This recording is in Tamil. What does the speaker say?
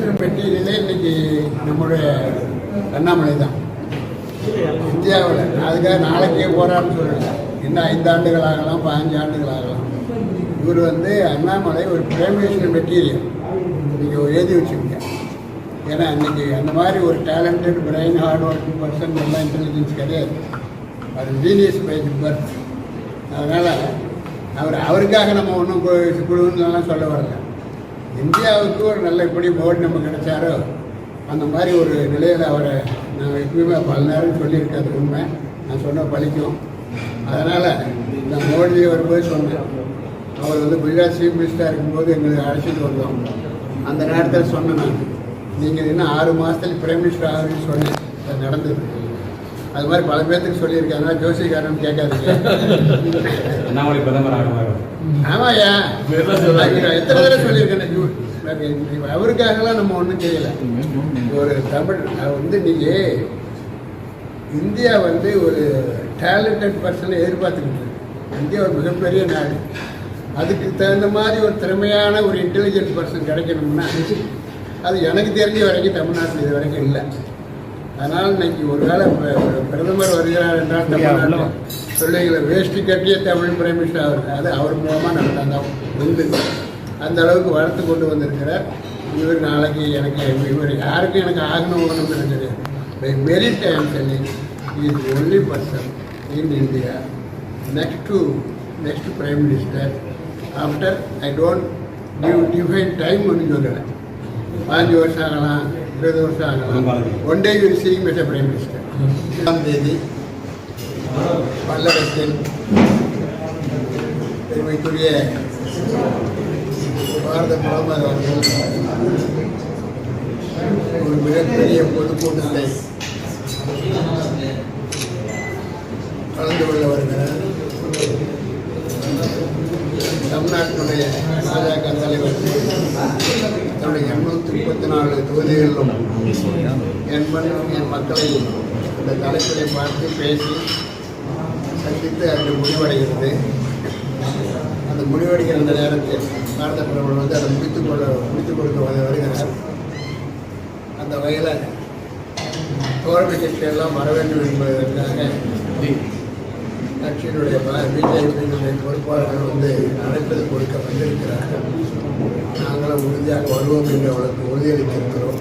ப்ரமோஷனல் பெட்டியிலே இன்னைக்கு நம்முடைய அண்ணாமலை தான். இந்தியாவில். அதுக்காக நாளைக்கே போகிறான்னு சொல்லல இன்னும் ஐந்து ஆண்டுகள் ஆகலாம் பதினஞ்சு ஆண்டுகள் ஆகலாம். இவர் வந்து அண்ணாமலை ஒரு ப்ரமோஷனல் மெட்டீரியல் நீங்கள் எழுதி வச்சுக்கோங்க. ஏன்னா இன்னைக்கு அந்த மாதிரி ஒரு talented brain hard working person எல்லாம் இன்டெலிஜென்ஸ் கிடையாது. அது ஜீனியஸ் பை பர்த் அதனால் அவர் அவருக்காக நம்ம ஒன்றும் குழுன்னு சொல்ல வரல. இந்தியாவுக்கு ஒரு நல்ல எப்படி மோடி நம்ம கிடைச்சாரோ அந்த மாதிரி ஒரு நிலையில் அவரை நான் எப்பயுமே பல நேரம் சொல்லியிருக்காது உண்மை. நான் சொன்ன பழிக்கும். அதனால் நான் மோடி வரும்போது சொன்னேன் அவர் வந்து குஜராத் சீஃப் மினிஸ்டராக இருக்கும்போது எங்களுக்கு அழைச்சிட்டு வந்தோம். அந்த நேரத்தில் சொன்னேன் நான். நீங்கள் இன்னும் ஆறு மாதத்துல பிரைம் மினிஸ்டர் ஆகுன்னு சொன்னேன். அது நடந்தது. அது மாதிரி பல பேர்த்துக்கு சொல்லியிருக்காங்க. ஜோசிகாரன் கேட்காதீங்க. அண்ணாமலை பிரதமர் ஆக ஆமாய்யா. நான் எத்தனை தடவை சொல்லியிருக்கேன்? அவருக்காகலாம் நம்ம ஒன்றும் செய்யலை. ஒரு தமிழ் வந்து நீங்கள் இந்தியா வந்து ஒரு டேலண்டட் பர்சனை எதிர்பார்த்துக்கிட்டு இருக்கு. இந்தியா ஒரு மிகப்பெரிய நாடு. அதுக்கு தகுந்த மாதிரி ஒரு திறமையான ஒரு இன்டெலிஜென்ட் பர்சன் கிடைக்கணும்னா அது எனக்கு தெரிஞ்ச வரைக்கும் தமிழ்நாட்டில் இது வரைக்கும் இல்லை. அதனால் இன்னைக்கு ஒருவேளை பிர- பிரதமர் வருகிறார் என்றால் தமிழ்நாட்டில் பிள்ளைகளை வேஷ்டி கட்டிய தமிழ் பிரைம் மினிஸ்டர் அவர் அது அவர் மூலமாக நடந்தாங்க உண்டு. அந்த அளவுக்கு வளர்த்து கொண்டு வந்திருக்கிறார். இவர் நாளைக்கு எனக்கு இவர் யாருக்கும் எனக்கு ஆகணும் ஒன்றும் தெரியாது. By merit I'm telling is only person in India next to next prime minister after I don't give define time ஒன்று சொல்லலை பாஞ்சு வருஷம் ஆகலாம் இருபது வருஷம் ஆகலாம் one day you seeing mister prime minister ஒன்றாம் தேதி பல்லடத்தில் பெருமைக்குரிய பாரத பிரதமர் அவர்கள் ஒரு மிகப்பெரிய பொதுக்கூட்டத்தை கலந்து கொள்ள வருகிறார் தமிழ்நாட்டினுடைய பாஜக தலைவர் தன்னுடைய எண்ணூற்றி முப்பத்தி நாலு தொகுதிகளிலும் என் மண்ணும் என் மக்களையும் அந்த தலைப்பிலை பார்த்து பேசி சந்தித்து அது முடிவடைகிறது. அந்த முடிவடைகிற அந்த நேரத்தில் பாரத பிரதமர் வந்து அதை முடித்துக் கொள்ள முடித்துக் கொடுக்க வருகிறார். அந்த வகையில் தோழமை கட்சியெல்லாம் வர வேண்டும் என்பதற்காக கட்சியினுடைய பிஜேபியினுடைய பொறுப்பாளர்கள் வந்து அழைப்பது கொடுக்க வந்திருக்கிறார்கள் உறுதியாக வருவோம் என்று அவளுக்கு உறுதியளித்திருக்கிறோம்.